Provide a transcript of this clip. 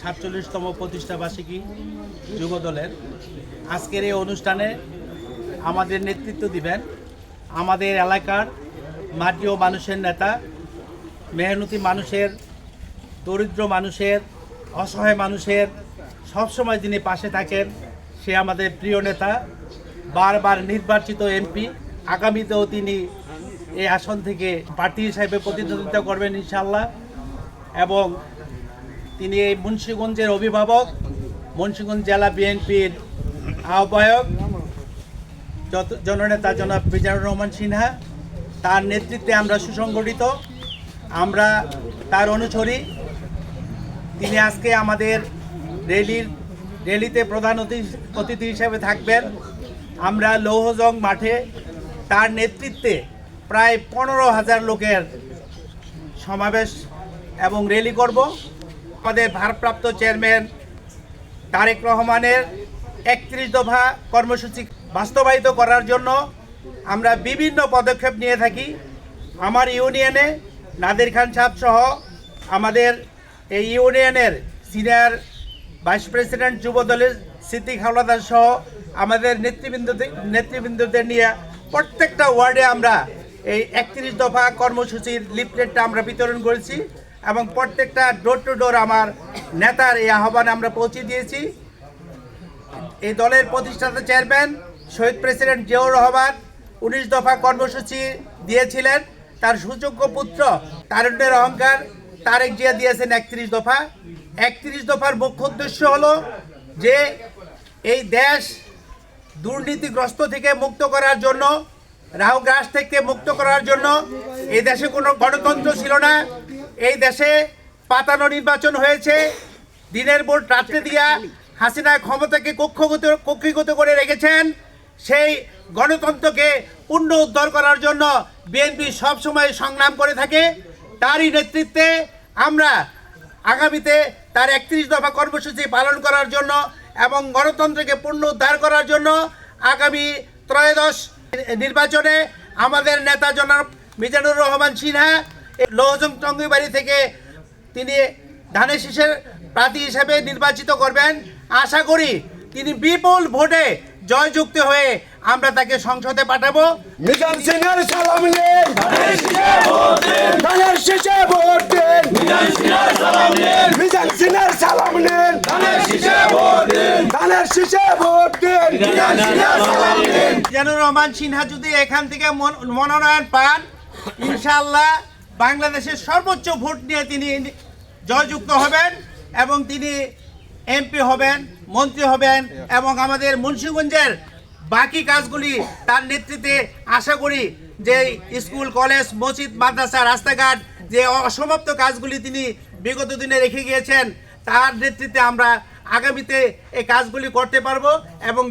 সাতচল্লিশতম প্রতিষ্ঠাবার্ষিকী যুব দলের আজকের এই অনুষ্ঠানে আমাদের নেতৃত্ব দিবেন আমাদের এলাকার মাটি ও মানুষের নেতা, মেহনতি মানুষের, দরিদ্র মানুষের, অসহায় মানুষের, সবসময় যিনি পাশে থাকেন, সে আমাদের প্রিয় নেতা, বারবার নির্বাচিত এমপি। আগামীতেও তিনি এই আসন থেকে প্রার্থী হিসাবে প্রতিদ্বন্দ্বিতা করবেন ইনশাল্লাহ এবং তিনি এই মুন্সীগঞ্জের অভিভাবক, মুন্সীগঞ্জ জেলা বিএনপির আহ্বায়ক জননেতা জনাব মিজানুর রহমান সিনহা, তার নেতৃত্বে আমরা সুসংগঠিত। আমরা তার অনুসরী তিনি আজকে আমাদের রেলির রেলিতে প্রধান অতি- অতিথি হিসেবে থাকবেন। আমরা লৌহজং মাঠে তার নেতৃত্বে প্রায় পনেরো হাজার লোকের সমাবেশ এবং র্যালি করব। আমাদের ভারপ্রাপ্ত চেয়ারম্যান তারেক রহমানের একত্রিশ দফা কর্মসূচি বাস্তবায়িত করার জন্য আমরা বিভিন্ন পদক্ষেপ নিয়ে থাকি। আমার ইউনিয়নে নাদির খান সাহেব সহ আমাদের এই ইউনিয়নের সিনিয়র ভাইস প্রেসিডেন্ট যুব দলের সিদ্দিক হাওলাদার সহ আমাদের নেতৃবৃন্দ নেতৃবৃন্দদের নিয়ে প্রত্যেকটা ওয়ার্ডে আমরা এই একত্রিশ দফা কর্মসূচির লিফলেটটা আমরা বিতরণ করেছি। এবং প্রত্যেকটা ডোর টু ডোর আমার নেতার এই আহ্বান আমরা পৌঁছে দিয়েছি। এই দলের প্রতিষ্ঠাতা চেয়ারম্যান শহীদ প্রেসিডেন্ট জিয়াউর রহমান উনিশ দফা কর্মসূচি দিয়েছিলেন। তার সুযোগ্য পুত্র তারুণ্যের অহংকার তারেক জিয়া দিয়েছেন একত্রিশ দফা। একত্রিশ দফার মুখ্য উদ্দেশ্য হলো যে এই দেশ দুর্নীতিগ্রস্ত থেকে মুক্ত করার জন্য রাহু গ্রাস থেকে মুক্ত করার জন্য এই দেশে কোনো গণতন্ত্র ছিল না এই দেশে পাতানো নির্বাচন হয়েছে। দিনের ভোট রাত্রে দিয়া হাসিনা ক্ষমতাকে কক্ষগত, কক্ষিগত করে রেখেছেন। সেই গণতন্ত্রকে পুনঃ উদ্ধার করার জন্য বিএনপি সবসময় সংগ্রাম করে থাকে। তারই নেতৃত্বে আমরা আগামীতে তার একত্রিশ দফা কর্মসূচি পালন করার জন্য এবং গণতন্ত্রকে পূর্ণ উদ্ধার করার জন্য আগামী ত্রয়োদশ নির্বাচনে আমাদের নেতা জনাব মিজানুর রহমান সিনহা লৌজং টঙ্গিবাড়ি থেকে তিনি ধানের শীষের প্রার্থী হিসেবে নির্বাচিত করবেন। আশা করি তিনি বিপুল ভোটে জয়যুক্ত হয়ে আমরা তাকে সংসদে পাঠাবো। মিজান সিংহের সালাম নিন। ধানের শীষে ভোট দিন। মিজান সিংহের সালাম নিন। ধানের শীষে ভোট দিন। জানুর রহমান সিনহা যদি এখান থেকে মন- মনোনয়ন পান ইনশাআল্লাহ বাংলাদেশের সর্বোচ্চ ভোট নিয়ে তিনি জয়যুক্ত হবেন এবং তিনি এমপি হবেন, মন্ত্রী হবেন এবং আমাদের মুন্সিগঞ্জের বাকি কাজগুলি তার নেতৃত্বে আশা করি যে স্কুল, কলেজ, মসজিদ, মাদ্রাসা, রাস্তাঘাট যে অসমাপ্ত কাজগুলি তিনি বিগত দিনে রেখে গিয়েছেন, তার নেতৃত্বে আমরা আগামীতে এই কাজগুলি করতে পারব এবং